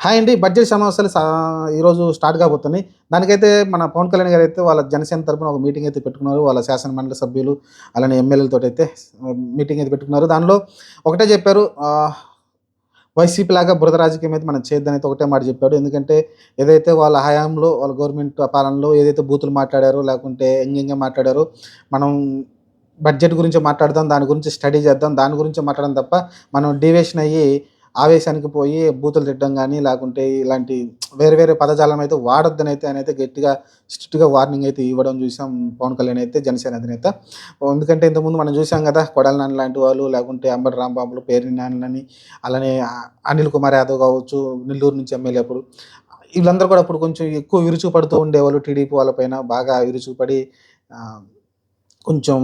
Hi అండి budget సమావేశాలు ఈరోజు స్టార్ట్ కాబోతున్నాయి దానికైతే మన పవన్ కళ్యాణ్ గారు అయితే వాళ్ళ జనసేన తరపున ఒక మీటింగ్ అయితే పెట్టుకున్నారు. వాళ్ళ శాసన మండలి సభ్యులు అలానే ఎమ్మెల్యేలతో అయితే మీటింగ్ అయితే పెట్టుకున్నారు. దానిలో ఒకటే చెప్పారు వైసీపీ లాగా బురద రాజకీయం అయితే మనం చేయొద్దని ఒకటే మాట చెప్పాడు. ఎందుకంటే ఏదైతే వాళ్ళ హయాంలో వాళ్ళ గవర్నమెంట్ పాలనలో ఏదైతే బూతులు మాట్లాడారో లేకుంటే ఎంగింగా మాట్లాడారో మనం బడ్జెట్ గురించి మాట్లాడదాం దాని గురించి స్టడీ చేద్దాం దాని గురించి మాట్లాడడం తప్ప మనం డివేషన్ అయ్యి ఆవేశానికి పోయి బూతులు తిట్టడం కానీ లేకుంటే ఇలాంటి వేరే వేరే పదజాలం అయితే వాడొద్దని అయితే ఆయన అయితే గట్టిగా స్ట్రిక్ట్గా వార్నింగ్ అయితే ఇవ్వడం చూసాం పవన్ కళ్యాణ్ అయితే జనసేన అధినేత. ఎందుకంటే ఇంతకుముందు మనం చూసాం కదా కొడాలి నాన్న లాంటి వాళ్ళు లేకుంటే అంబటి రాంబాబులు పేరు నాన్నని అలానే అనిల్ కుమార్ యాదవ్ కావచ్చు నెల్లూరు నుంచి ఎమ్మెల్యే అప్పుడు. వీళ్ళందరూ కూడా అప్పుడు కొంచెం ఎక్కువ విరుచుపడుతూ ఉండేవాళ్ళు టీడీపీ వాళ్ళపైన బాగా విరుచుపడి కొంచెం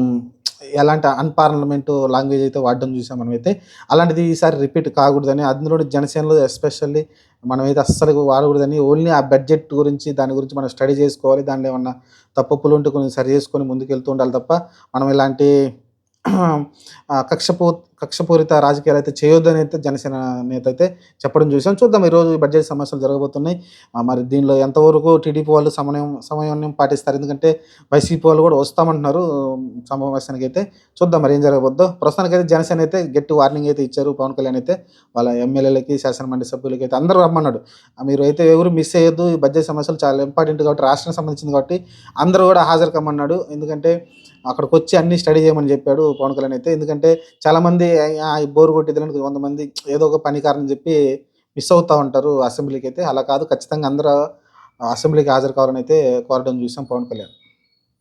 ఎలాంటి అన్పార్లమెంటు లాంగ్వేజ్ అయితే వాడడం చూసాం మనమైతే. అలాంటిది ఈసారి రిపీట్ కాకూడదని అందులో జనసేనలో ఎస్పెషల్లీ మనమైతే అస్సలు వాడకూడదని ఓన్లీ ఆ బడ్జెట్ గురించి దాని గురించి మనం స్టడీ చేసుకోవాలి దానిలో ఏమన్నా తప్పులు ఉంటే కొన్ని సరి చేసుకొని ముందుకెళ్తూ ఉండాలి తప్ప మనం ఇలాంటి కక్షపో కక్షపూరిత రాజకీయాలు అయితే చేయొద్దని అయితే జనసేన నేత అయితే చెప్పడం చూసాం చూద్దాం ఈరోజు బడ్జెట్ సమస్యలు జరగబోతున్నాయి. మరి దీనిలో ఎంతవరకు టీడీపీ వాళ్ళు సమన్వయం సమన్వయం పాటిస్తారు? ఎందుకంటే వైసీపీ వాళ్ళు కూడా వస్తామంటున్నారు సమావేశానికి అయితే. చూద్దాం మరి ఏం జరగబోద్దో. ప్రస్తుతానికైతే జనసేన అయితే గట్టి వార్నింగ్ అయితే ఇచ్చారు పవన్ కళ్యాణ్ అయితే. వాళ్ళ ఎమ్మెల్యేలకి శాసనమండలి సభ్యులకి అయితే అందరూ రమ్మన్నాడు. ఆ, మీరు అయితే ఎవరు మిస్ అయ్యొద్దు ఈ బడ్జెట్ సమస్యలు చాలా ఇంపార్టెంట్ కాబట్టి రాష్ట్రానికి సంబంధించింది కాబట్టి అందరూ కూడా హాజరు కమ్మన్నాడు ఎందుకంటే అక్కడికి వచ్చి అన్ని స్టడీ చేయమని చెప్పాడు పవన్ కళ్యాణ్ అయితే. ఎందుకంటే చాలామంది బోరు కొట్టిద్దని కొంతమంది ఏదో ఒక పని కారణం చెప్పి మిస్ అవుతూ ఉంటారు అసెంబ్లీకి అయితే. అలా కాదు ఖచ్చితంగా అందరూ అసెంబ్లీకి హాజరు కావాలని అయితే కోరడం చూసాం పవన్ కళ్యాణ్.